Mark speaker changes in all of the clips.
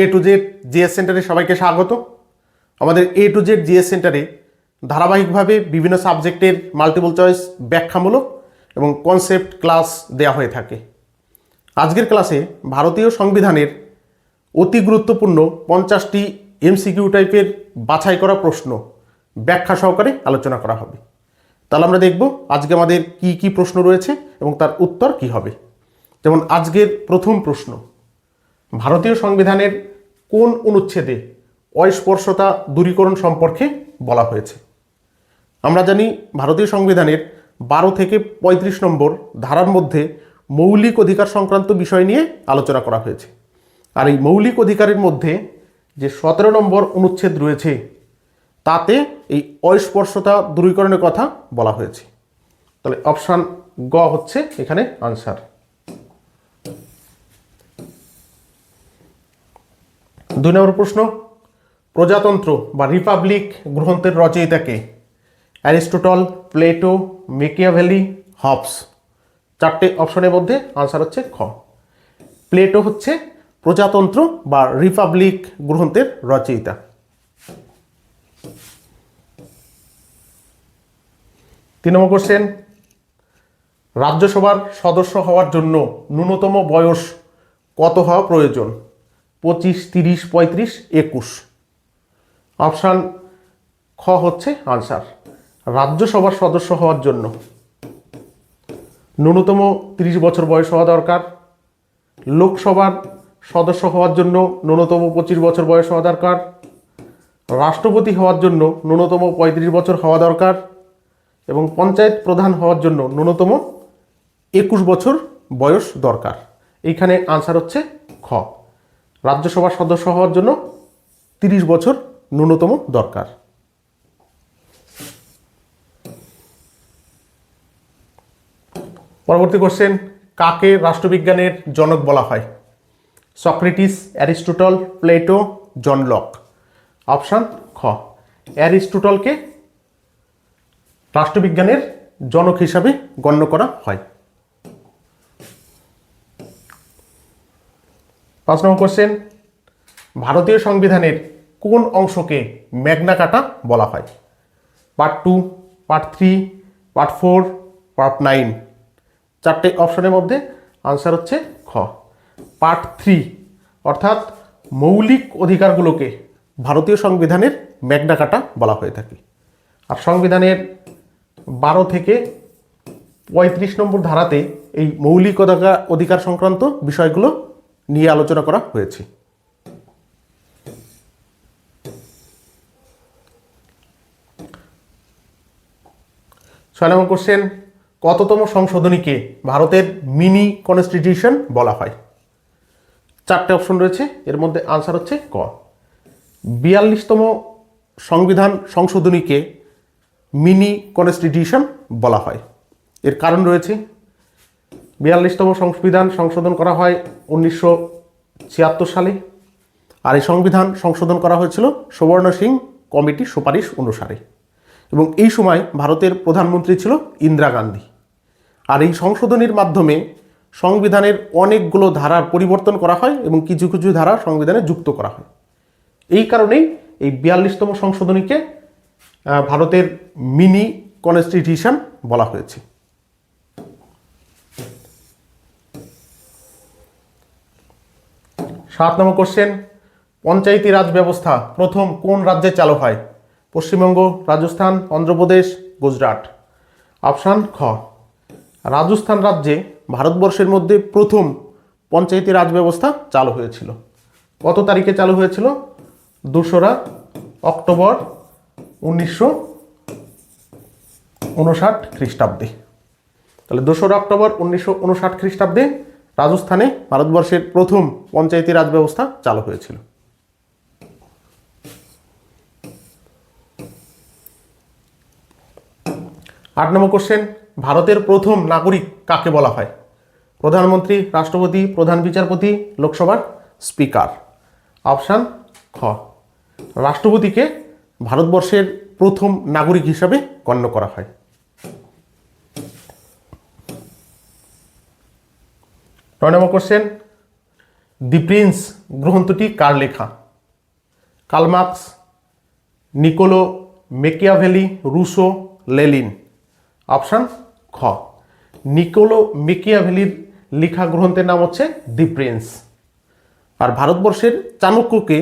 Speaker 1: A to Z GS সেন্টারে সবাইকে স্বাগত। আমাদের এ টু জেড জিএস সেন্টারে ধারাবাহিকভাবে বিভিন্ন সাবজেক্টের মাল্টিপল চয়েস ব্যাখ্যামূলক এবং কনসেপ্ট ক্লাস দেওয়া হয়ে থাকে। আজকের ক্লাসে ভারতীয় সংবিধানের অতি গুরুত্বপূর্ণ পঞ্চাশটি এমসিকিউ টাইপের বাছাই করা প্রশ্ন ব্যাখ্যা সহকারে আলোচনা করা হবে। তাহলে আমরা দেখব আজকে আমাদের কি কি প্রশ্ন রয়েছে এবং তার উত্তর কি হবে। যেমন আজকের প্রথম প্রশ্ন, ভারতীয় সংবিধানের কোন অনুচ্ছেদে অস্পর্শতা দূরীকরণ সম্পর্কে বলা হয়েছে? আমরা জানি ভারতীয় সংবিধানের বারো থেকে ৩৫ নম্বর ধারার মধ্যে মৌলিক অধিকার সংক্রান্ত বিষয় নিয়ে আলোচনা করা হয়েছে। আর এই মৌলিক অধিকারের মধ্যে যে সতেরো নম্বর অনুচ্ছেদ রয়েছে, তাতে এই অস্পর্শতা দূরীকরণের কথা বলা হয়েছে। তাহলে অপশান গ হচ্ছে এখানে আনসার। দুই নম্বর প্রশ্ন, প্রজাতন্ত্র বা রিপাবলিক গ্রন্থের রচয়িতাকে অ্যারিস্টোটল, প্লেটো, মেকিয়াভেলি, হবস। চারটে অপশনের মধ্যে আনসার হচ্ছে খ। প্লেটো হচ্ছে প্রজাতন্ত্র বা রিপাবলিক গ্রন্থের রচয়িতা। তিন নম্বর কোশ্চেন রাজ্যসভার সদস্য হওয়ার জন্য ন্যূনতম বয়স কত হওয়া প্রয়োজন? পঁচিশ, তিরিশ, পঁয়ত্রিশ, একুশ। অপশান খ হচ্ছে আনসার। রাজ্যসভার সদস্য হওয়ার জন্য ন্যূনতম তিরিশ বছর বয়স হওয়া দরকার। লোকসভার সদস্য হওয়ার জন্য ন্যূনতম পঁচিশ বছর বয়স হওয়া দরকার। রাষ্ট্রপতি হওয়ার জন্য ন্যূনতম পঁয়ত্রিশ বছর হওয়া দরকার এবং পঞ্চায়েত প্রধান হওয়ার জন্য ন্যূনতম একুশ বছর বয়স দরকার। এইখানে আনসার হচ্ছে খ। রাজ্যসভার সদস্য হওয়ার জন্য তিরিশ বছর ন্যূনতম দরকার। পরবর্তী কোশ্চেন কাকে রাষ্ট্রবিজ্ঞানের জনক বলা হয়? Socrates, Aristotle, Plato, John Locke. Option খ। অ্যারিস্টোটলকে রাষ্ট্রবিজ্ঞানের জনক হিসাবে গণ্য করা হয়। পাঁচ নম্বর কোশ্চেন ভারতীয় সংবিধানের কোন অংশকে ম্যাগনা কাটা বলা হয়? Part two part three part four part nine চারটে অপশনের মধ্যে আনসার হচ্ছে খ। পার্ট থ্রি অর্থাৎ মৌলিক অধিকারগুলোকে ভারতীয় সংবিধানের ম্যাগনা কাটা বলা হয়ে থাকে। আর সংবিধানের বারো থেকে পঁয়ত্রিশ নম্বর ধারাতে এই মৌলিক অধিকার সংক্রান্ত বিষয়গুলো নিয়ে আলোচনা করা হয়েছে। ছয় নম্বর কোশ্চেন কততম সংশোধনীকে ভারতের মিনি কনস্টিটিউশন বলা হয়? চারটে অপশন রয়েছে, এর মধ্যে আনসার হচ্ছে ক। বিয়াল্লিশতম সংবিধান সংশোধনীকে মিনি কনস্টিটিউশন বলা হয়। এর কারণ রয়েছে বিয়াল্লিশতম সংবিধান সংশোধন করা হয় উনিশশো ছিয়াত্তর সালে। আর এই সংবিধান সংশোধন করা হয়েছিল সুবর্ণ সিং কমিটির সুপারিশ অনুসারে। এবং এই সময় ভারতের প্রধানমন্ত্রী ছিল ইন্দিরা গান্ধী। আর এই সংশোধনীর মাধ্যমে সংবিধানের অনেকগুলো ধারার পরিবর্তন করা হয় এবং কিছু কিছু ধারা সংবিধানে যুক্ত করা হয়। এই কারণেই এই বিয়াল্লিশতম সংশোধনীকে ভারতের মিনি কনস্টিটিউশন বলা হয়েছে। সাত নম্বর কোশ্চেন পঞ্চায়েতি রাজ ব্যবস্থা প্রথম কোন রাজ্যে চালু হয়? পশ্চিমবঙ্গ, রাজস্থান, অন্ধ্রপ্রদেশ, গুজরাট। অপশান খ, রাজস্থান রাজ্যে ভারতবর্ষের মধ্যে প্রথম পঞ্চায়েতি রাজ ব্যবস্থা চালু হয়েছিল। কত তারিখে চালু হয়েছিল? দোসরা অক্টোবর উনিশশো উনষাট খ্রিস্টাব্দে। তাহলে দোসরা অক্টোবর উনিশশো উনষাট খ্রিস্টাব্দে রাজস্থানে ভারতবর্ষের প্রথম পঞ্চায়েতি রাজ ব্যবস্থা চালু হয়েছিল। আট নম্বর কোশ্চেন ভারতের প্রথম নাগরিক কাকে বলা হয়? প্রধানমন্ত্রী, রাষ্ট্রপতি, প্রধান বিচারপতি, লোকসভার স্পিকার। অপশান খ। রাষ্ট্রপতিকে ভারতবর্ষের প্রথম নাগরিক হিসাবে গণ্য করা হয়। নয় নম্বর কোশ্চেন দি প্রিন্স গ্রন্থটি কার লেখা Karl Marx Niccolo Machiavelli Rousseau Lenin option খ নিকোলো মেকিয়াভেলির লেখা গ্রন্থের নাম হচ্ছে দি প্রিন্স আর ভারতবর্ষের চাণক্যকে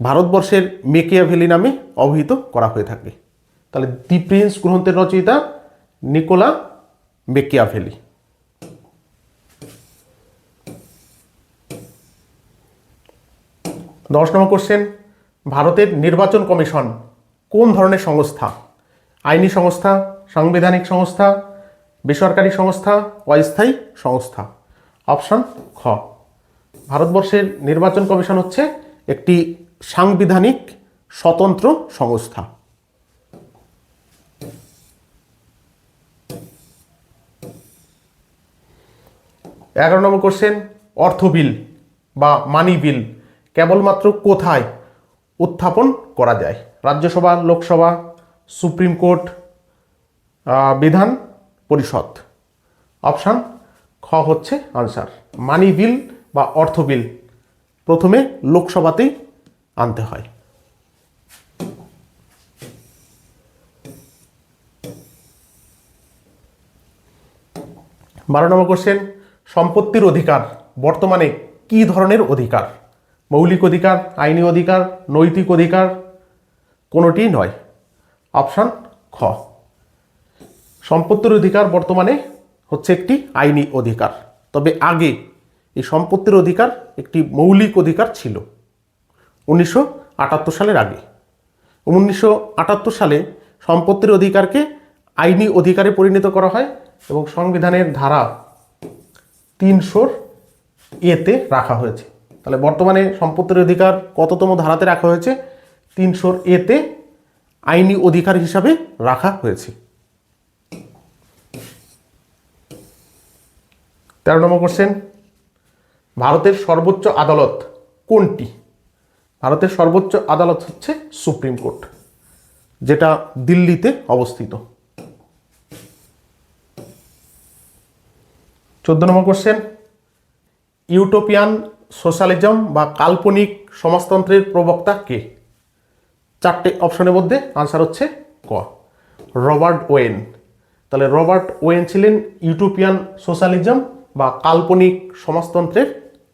Speaker 1: ভারতবর্ষের মেকিয়াভেলি নামে অভিহিত করা হয়ে থাকে। তাহলে দি প্রিন্স গ্রন্থের রচয়িতা নিকোলা মেকিয়াভেলি দশ নম্বর কোশ্চেন ভারতের নির্বাচন কমিশন কোন ধরনের সংস্থা? আইনি সংস্থা, সাংবিধানিক সংস্থা, বেসরকারি সংস্থা, অস্থায়ী সংস্থা? অপশন খ। ভারতবর্ষের নির্বাচন কমিশন হচ্ছে একটি সাংবিধানিক স্বতন্ত্র সংস্থা। এগারো নম্বর কোশ্চেন অর্থ বিল বা মানি বিল কেবলমাত্র কোথায় উত্থাপন করা যায়? রাজ্যসভা, লোকসভা, সুপ্রিম কোর্ট বিধান পরিষদ। অপশান, খ হচ্ছে আনসার। মানি বিল বা অর্থ বিল প্রথমে লোকসভাতেই আনতে হয়। বারো নম্বর কোশ্চেন, সম্পত্তির অধিকার, বর্তমানে কি ধরনের অধিকার? মৌলিক অধিকার, আইনি অধিকার, নৈতিক অধিকার, কোনোটিই নয়। অপশান খ। সম্পত্তির অধিকার বর্তমানে হচ্ছে একটি আইনি অধিকার। তবে আগে এই সম্পত্তির অধিকার একটি মৌলিক অধিকার ছিল। উনিশশো আটাত্তর সালের আগে। উনিশশো আটাত্তর সালে সম্পত্তির অধিকারকে আইনি অধিকারে পরিণত করা হয় এবং সংবিধানের ধারা তিনশোর এতে রাখা হয়েছে। তাহলে বর্তমানে সম্পত্তির অধিকার কততম ধারাতে রাখা হয়েছে? তিনশোর এতে আইনি অধিকার হিসাবে রাখা হয়েছে। তেরো নম্বর কোশ্চেন ভারতের সর্বোচ্চ আদালত কোনটি? ভারতের সর্বোচ্চ আদালত হচ্ছে সুপ্রিম কোর্ট, যেটা দিল্লিতে অবস্থিত। চোদ্দ নম্বর কোশ্চেন ইউটোপিয়ান সোশ্যালিজম বা কাল্পনিক সমাজতন্ত্রের প্রবক্তা কে? চারটে অপশনের মধ্যে আনসার হচ্ছে ক। Robert Owen. তাহলে রবার্ট ওয়েন ছিলেন ইউটোপিয়ান সোশ্যালিজম বা কাল্পনিক সমাজতন্ত্রের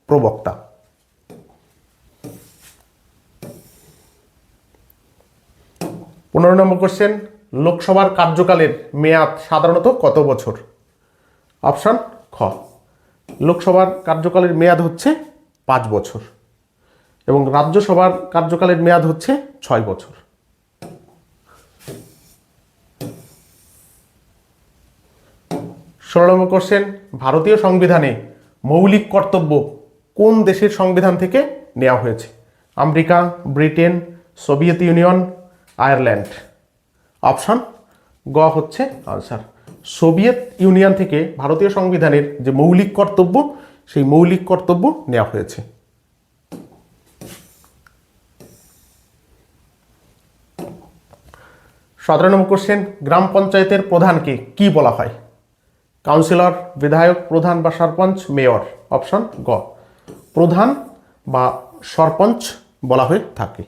Speaker 1: প্রবক্তা। পনেরো নম্বর কোশ্চেন লোকসভার কার্যকালের মেয়াদ সাধারণত কত বছর? অপশান খ। লোকসভার কার্যকালের মেয়াদ হচ্ছে পাঁচ বছর। এবং রাজ্যসভার কার্যকালের মেয়াদ হচ্ছে ছয় বছর। ষোলো নম্বর কোশ্চেন ভারতীয় সংবিধানে মৌলিক কর্তব্য কোন দেশের সংবিধান থেকে নেওয়া হয়েছে? America, Britain, Soviet Union, Ireland. Option গ হচ্ছে আনসার। সোভিয়েত ইউনিয়ন থেকে ভারতীয় সংবিধানের যে মৌলিক কর্তব্য সেই মৌলিক কর্তব্য নেওয়া হয়েছে। সতেরো নম্বর কোশ্চেন গ্রাম পঞ্চায়েতের প্রধানকে কি বলা হয়? কাউন্সিলর, বিধায়ক, প্রধান বা সরপঞ্চ, মেয়র, অপশন গ। প্রধান বা সরপঞ্চ বলা হয়ে থাকে।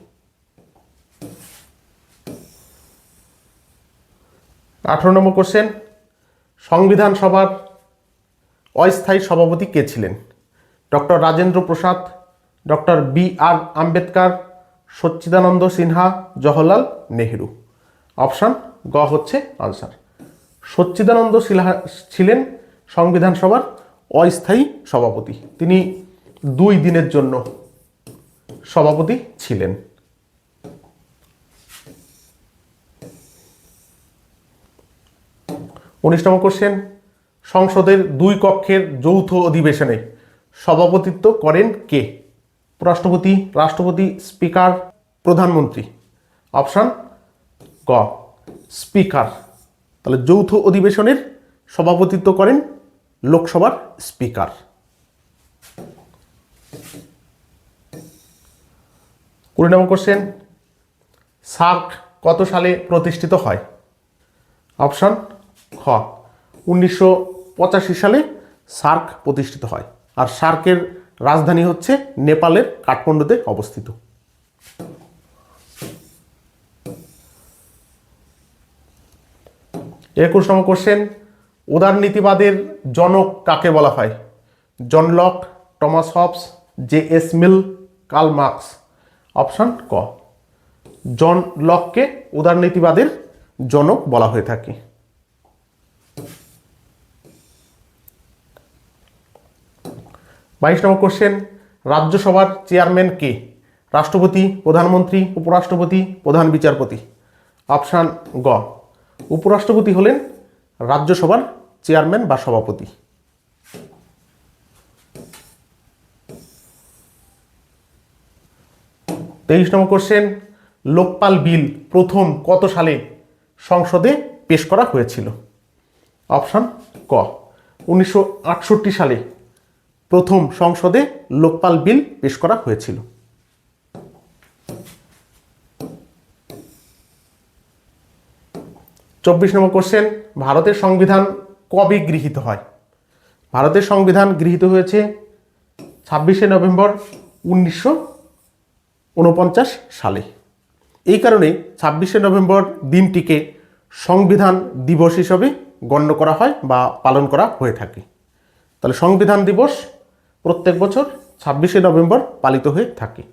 Speaker 1: আঠারো নম্বর কোশ্চেন সংবিধান সভার অস্থায়ী সভাপতি কে ছিলেন? Doctor Rajendra Prasad, doctor B R Ambedkar, Sachchidananda Sinha, Jawaharlal Nehru. Option গ হচ্ছে আনসার। সচ্চিদানন্দ সিনহা ছিলেন সংবিধান সভার অস্থায়ী সভাপতি। তিনি দুই দিনের জন্য সভাপতি ছিলেন। উনিশ নম্বর কোশ্চেন। সংসদের দুই কক্ষের যৌথ অধিবেশনে সভাপতিত্ব করেন কে? রাষ্ট্রপতি রাষ্ট্রপতি, স্পিকার, প্রধানমন্ত্রী। অপশান ক স্পিকার। তাহলে যৌথ অধিবেশনের সভাপতিত্ব করেন লোকসভার স্পিকার। কুড়ি নম্বর কোশ্চেন সার্ক কত সালে প্রতিষ্ঠিত হয়? অপশন খ, উনিশশো পঁচাশি সালে সার্ক প্রতিষ্ঠিত হয়। আর সার্কের রাজধানী হচ্ছে নেপালের কাঠমান্ডুতে অবস্থিত। একুশ নম্বর কোশ্চেন উদারনীতিবাদের জনক কাকে বলা হয়? John Locke, Thomas Hobbes, J S Mill, Karl Marx. Option ক। জন লককে উদারনীতিবাদের জনক বলা হয়ে থাকে। বাইশ নম্বর কোশ্চেন রাজ্যসভার চেয়ারম্যান কে? রাষ্ট্রপতি, প্রধানমন্ত্রী, উপরাষ্ট্রপতি, প্রধান বিচারপতি। অপশান গ, উপরাষ্ট্রপতি হলেন রাজ্যসভার চেয়ারম্যান বা সভাপতি। তেইশ নম্বর কোশ্চেন লোকপাল বিল প্রথম কত সালে সংসদে পেশ করা হয়েছিল? অপশান ক, উনিশশো আটষট্টি সালে প্রথম সংসদে লোকপাল বিল পেশ করা হয়েছিল। চব্বিশ নম্বর কোশ্চেন ভারতের সংবিধান কবে গৃহীত হয়? ভারতের সংবিধান গৃহীত হয়েছে ছাব্বিশে নভেম্বর উনিশশো উনপঞ্চাশ সালে। এই কারণে ছাব্বিশে নভেম্বর দিনটিকে সংবিধান দিবস হিসেবে গণ্য করা হয় বা পালন করা হয়ে থাকে। তাহলে সংবিধান দিবস প্রত্যেক বছর ছাব্বিশে নভেম্বর পালিত হয়ে থাকে।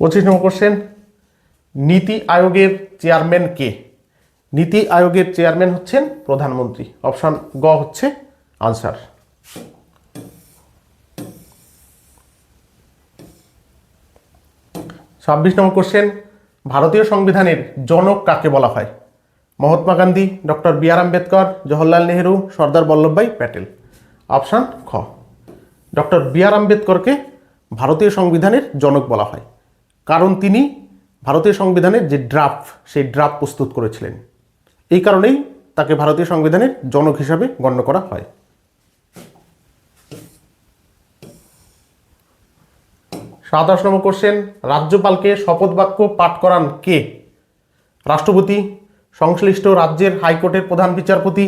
Speaker 1: পঁচিশ নম্বর কোশ্চেন নীতি আয়োগের চেয়ারম্যান কে? নীতি আয়োগের চেয়ারম্যান হচ্ছেন প্রধানমন্ত্রী। অপশান গ হচ্ছে আনসার ছাব্বিশ নম্বর কোশ্চেন ভারতীয় সংবিধানের জনক কাকে বলা হয়? Mahatma Gandhi, doctor B R Ambedkar, Jawaharlal Nehru, Sardar Vallabhbhai Patel. Option খ। ডক্টর বি আর আম্বেদকরকে ভারতীয় সংবিধানের জনক বলা হয়। কারণ তিনি ভারতীয় সংবিধানের যে ড্রাফট সেই ড্রাফট প্রস্তুত করেছিলেন। এই কারণেই তাকে ভারতীয় সংবিধানের জনক হিসাবে গণ্য করা হয়। সাতাশ নম্বর কোশ্চেন, রাজ্যপালকে শপথ বাক্য পাঠ করান কে? রাষ্ট্রপতি সংশ্লিষ্ট রাজ্যের হাইকোর্টের প্রধান বিচারপতি,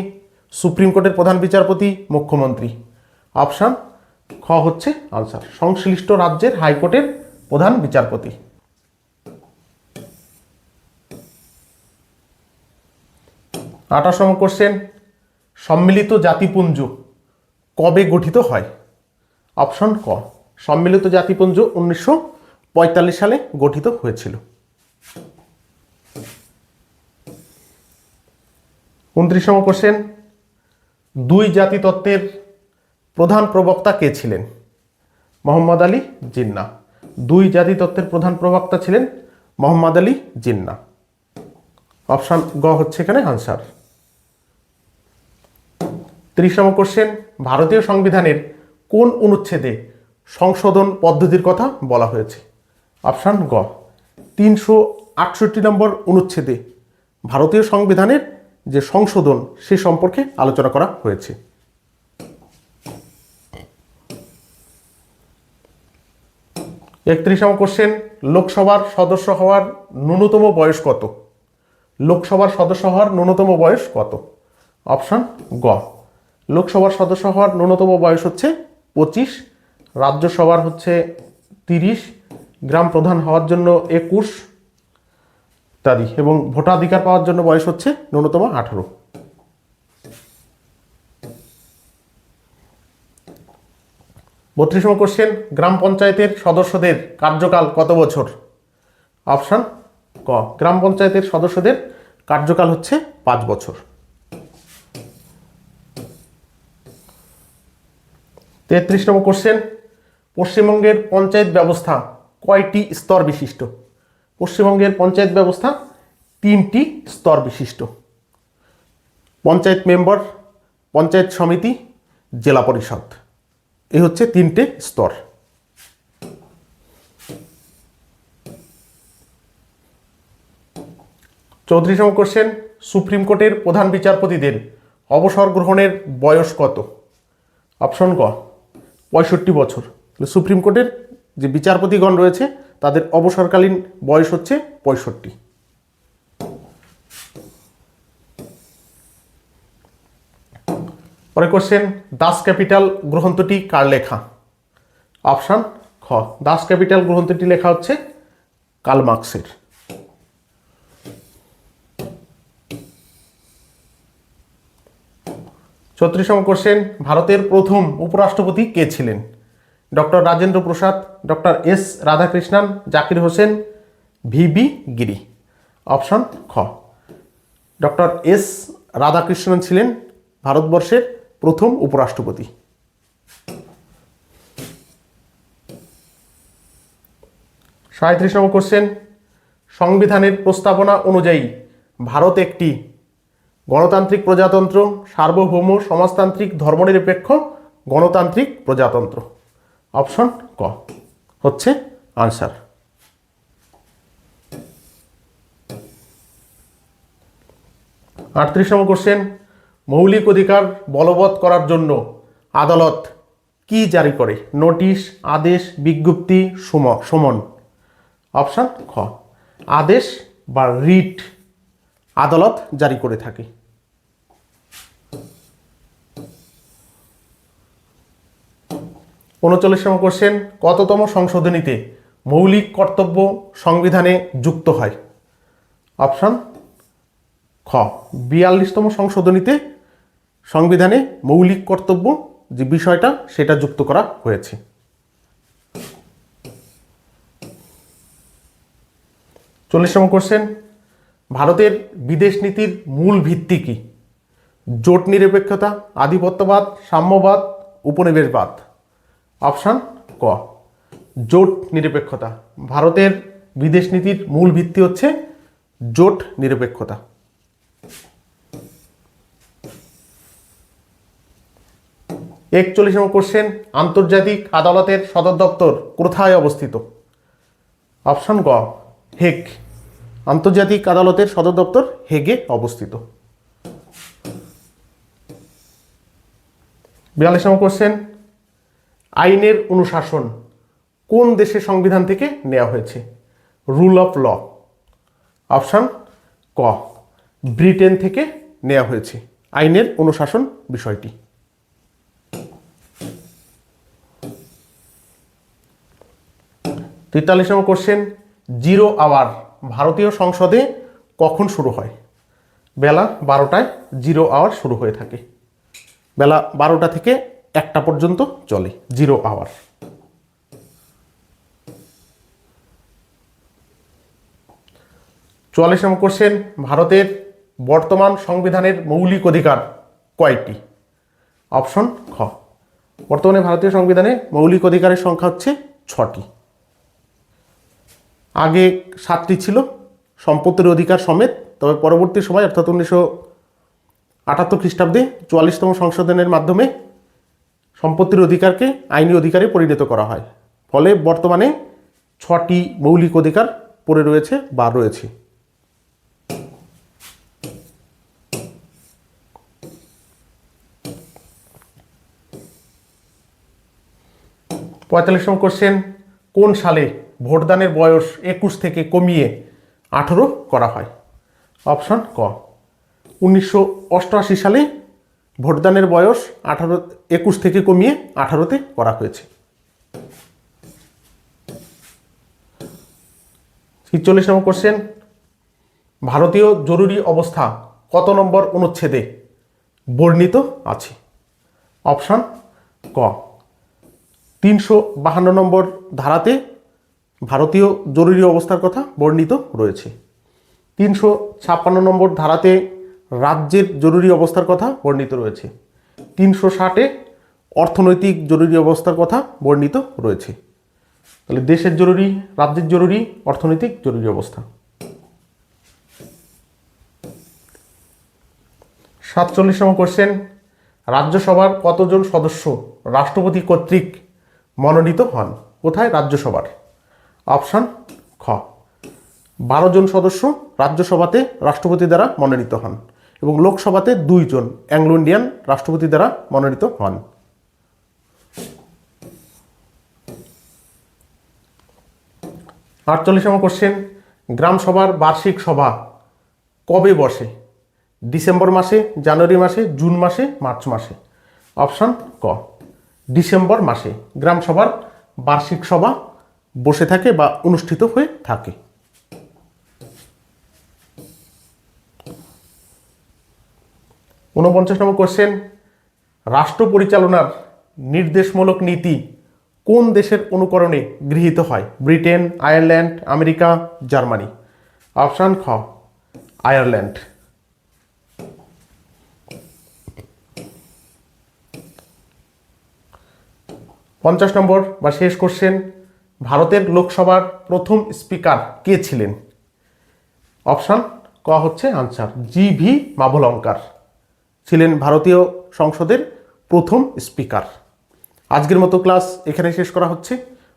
Speaker 1: সুপ্রিম কোর্টের প্রধান বিচারপতি, মুখ্যমন্ত্রী। অপশান খ হচ্ছে আনসার। সংশ্লিষ্ট রাজ্যের হাইকোর্টের প্রধান বিচারপতি। আঠাশ নম্বর কোশ্চেন, সম্মিলিত জাতিপুঞ্জ কবে গঠিত হয়? অপশন ক, সম্মিলিত জাতিপুঞ্জ উনিশশো পঁয়তাল্লিশ সালে গঠিত হয়েছিল। উনত্রিশ নম্বর কোশ্চেন দুই জাতি তত্ত্বের প্রধান প্রবক্তা কে ছিলেন? মোহাম্মদ আলী জিন্না। দুই জাতি তত্ত্বের প্রধান প্রবক্তা ছিলেন মোহাম্মদ আলী জিন্না। অপশান গ হচ্ছে এখানে আনসার তিরিশ নম্বর কোশ্চেন ভারতীয় সংবিধানের কোন অনুচ্ছেদে সংশোধন পদ্ধতির কথা বলা হয়েছে? অপশান গ। তিনশো আটষট্টি নম্বর অনুচ্ছেদে ভারতীয় সংবিধানের যে সংশোধন, সে সম্পর্কে আলোচনা করা হয়েছে। একত্রিশ নম্বর কোশ্চেন, লোকসভার সদস্য হওয়ার ন্যূনতম বয়স কত? লোকসভার সদস্য হওয়ার ন্যূনতম বয়স কত? অপশান গ। লোকসভার সদস্য হওয়ার ন্যূনতম বয়স হচ্ছে পঁচিশ, রাজ্যসভার হচ্ছে তিরিশ, গ্রাম প্রধান হওয়ার জন্য একুশ ইত্যাদি এবং ভোটাধিকার পাওয়ার জন্য বয়স হচ্ছে ন্যূনতম আঠারো। বত্রিশম কোশ্চেন গ্রাম পঞ্চায়েতের সদস্যদের কার্যকাল কত বছর? অপশান ক। গ্রাম পঞ্চায়েতের সদস্যদের কার্যকাল হচ্ছে পাঁচ বছর। তেত্রিশ নম্বর কোশ্চেন পশ্চিমবঙ্গের পঞ্চায়েত ব্যবস্থা কয়টি স্তর বিশিষ্ট? পশ্চিমবঙ্গের পঞ্চায়েত ব্যবস্থা তিনটি স্তর বিশিষ্ট। পঞ্চায়েত মেম্বার, পঞ্চায়েত সমিতি, জেলা পরিষদ। এই হচ্ছে তিনটে স্তর। চৌত্রিশ নম্বর কোশ্চেন সুপ্রিম কোর্টের প্রধান বিচারপতিদের অবসর গ্রহণের বয়স কত? অপশন ক, পঁয়ষট্টি বছর। সুপ্রিম কোর্টের যে বিচারপতিগণ রয়েছে তাদের অবসরকালীন বয়স হচ্ছে পঁয়ষট্টি। পরে কোশ্চেন দাস ক্যাপিটাল গ্রন্থটি কার লেখা? অপশান খ। দাস ক্যাপিটাল গ্রন্থটি লেখা হচ্ছে কাল মার্কসের। ছত্রিশতম কোশ্চেন ভারতের প্রথম উপরাষ্ট্রপতি কে ছিলেন? Doctor Rajendra Prasad, doctor S Radhakrishnan, Zakir Hussain, V B Giri. Option খ। ডক্টর এস রাধাকৃষ্ণন ছিলেন ভারতবর্ষের প্রথম উপরাষ্ট্রপতি। সাঁত্রিশ নম্বর কোশ্চেন। সংবিধানের প্রস্তাবনা অনুযায়ী ভারত একটি গণতান্ত্রিক প্রজাতন্ত্র, সার্বভৌম সমাজতান্ত্রিক ধর্মনিরপেক্ষ গণতান্ত্রিক প্রজাতন্ত্র। অপশন ক। হচ্ছে আনসার। আটত্রিশ নম্বর কোশ্চেন মৌলিক অধিকার বলবৎ করার জন্য আদালত কি জারি করে? নোটিশ, আদেশ, বিজ্ঞপ্তি, সুম, সমন। অপশান খ। আদেশ বা রিট আদালত জারি করে থাকে। উনচল্লিশ নম্বর কোশ্চেন কততম সংশোধনীতে মৌলিক কর্তব্য সংবিধানে যুক্ত হয়? অপশান খ, বিয়াল্লিশতম সংশোধনীতে সংবিধানে মৌলিক কর্তব্য যে বিষয়টা, সেটা যুক্ত করা হয়েছে। চল্লিশ নম্বর কোশ্চেন ভারতের বিদেশ নীতির মূল ভিত্তি কি? জোট নিরপেক্ষতা, আধিপত্যবাদ, সাম্যবাদ, উপনিবেশবাদ। অপশান ক। জোট নিরপেক্ষতা। ভারতের বিদেশ নীতির মূল ভিত্তি হচ্ছে জোট নিরপেক্ষতা। একচল্লিশ নম্বর কোশ্চেন, আন্তর্জাতিক আদালতের সদর দপ্তর কোথায় অবস্থিত? অপশন গ, হেগ। আন্তর্জাতিক আদালতের সদর দপ্তর হেগে অবস্থিত। বিয়াল্লিশ নম্বর কোশ্চেন আইনের অনুশাসন কোন দেশের সংবিধান থেকে নেওয়া হয়েছে? Rule of law. অপশান ক। ব্রিটেন থেকে নেওয়া হয়েছে আইনের অনুশাসন বিষয়টি। তেতাল্লিশ নম্বর কোশ্চেন, জিরো আওয়ার, ভারতীয় সংসদে কখন শুরু হয়? বেলা বারোটায় জিরো আওয়ার শুরু হয়ে থাকে। বেলা বারোটা থেকে একটা পর্যন্ত চলে জিরো আওয়ার চুয়াল্লিশ নম্বর কোশ্চেন ভারতের বর্তমান সংবিধানের মৌলিক অধিকার কয়টি? অপশন খ। বর্তমানে ভারতীয় সংবিধানে মৌলিক অধিকারের সংখ্যা হচ্ছে ছটি। আগে সাতটি ছিল, সম্পত্তির অধিকার সমেত, তবে পরবর্তী সময়, অর্থাৎ উনিশশো আটাত্তর খ্রিস্টাব্দে চুয়াল্লিশতম সংশোধনের মাধ্যমে সম্পত্তির অধিকারকে আইনি অধিকারে পরিণত করা হয়। ফলে বর্তমানে ছটি মৌলিক অধিকার পড়ে রয়েছে বা রয়েছে। পঁয়তাল্লিশতম কোশ্চেন কোন সালে ভোটদানের বয়স একুশ থেকে কমিয়ে আঠেরো করা হয়? অপশন ক। উনিশশো অষ্টআশি সালে ভোটদানের বয়স আঠারো, একুশ থেকে কমিয়ে আঠারোতে করা হয়েছে। ছিচল্লিশ নম্বর কোশ্চেন ভারতীয় জরুরি অবস্থা কত নম্বর অনুচ্ছেদে বর্ণিত আছে? অপশন ক। তিনশো বাহান্ন নম্বর ধারাতে ভারতীয় জরুরি অবস্থার কথা বর্ণিত রয়েছে। তিনশো ছাপ্পান্ন নম্বর ধারাতে রাজ্যের জরুরি অবস্থার কথা বর্ণিত রয়েছে। তিনশো ষাটে অর্থনৈতিক জরুরি অবস্থার কথা বর্ণিত রয়েছে। তাহলে দেশের জরুরি, রাজ্যের জরুরি, অর্থনৈতিক জরুরি অবস্থা। সাতচল্লিশ নম্বর কোশ্চেন রাজ্যসভার কতজন সদস্য রাষ্ট্রপতি কর্তৃক মনোনীত হন? কোথায়? রাজ্যসভার। অপশান, খ। বারো জন সদস্য রাজ্যসভাতে রাষ্ট্রপতি দ্বারা মনোনীত হন। এবং লোকসভাতে দুইজন অ্যাংলো ইন্ডিয়ান রাষ্ট্রপতি দ্বারা মনোনীত হন। আটচল্লিশ নম্বর কোশ্চেন গ্রাম সভার বার্ষিক সভা কবে বসে? ডিসেম্বর মাসে, জানুয়ারি মাসে, জুন মাসে, মার্চ মাসে? অপশান ক। ডিসেম্বর মাসে গ্রাম সভার বার্ষিক সভা বসে থাকে বা অনুষ্ঠিত হয়ে থাকে। ঊনপঞ্চাশ নম্বর কোশ্চেন রাষ্ট্র পরিচালনার নির্দেশমূলক নীতি কোন দেশের অনুকরণে গৃহীত হয়? Britain, Ireland, America, Germany. Option খ, আয়ারল্যান্ড। পঞ্চাশ নম্বর বা শেষ কোশ্চেন ভারতের লোকসভার প্রথম স্পিকার কে ছিলেন? অপশান ক হচ্ছে আনসার জি ভি মাভলঙ্কার ছিলেন ভারতীয় সংসদের প্রথম স্পিকার। আজকের মতো ক্লাস এখানে শেষ করা হচ্ছে।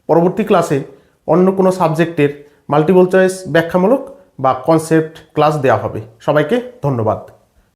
Speaker 1: পরবর্তী ক্লাসে অন্য কোনো সাবজেক্টের মাল্টিপল চয়েস ব্যাখ্যামূলক বা কনসেপ্ট ক্লাস দেওয়া হবে। সবাইকে ধন্যবাদ।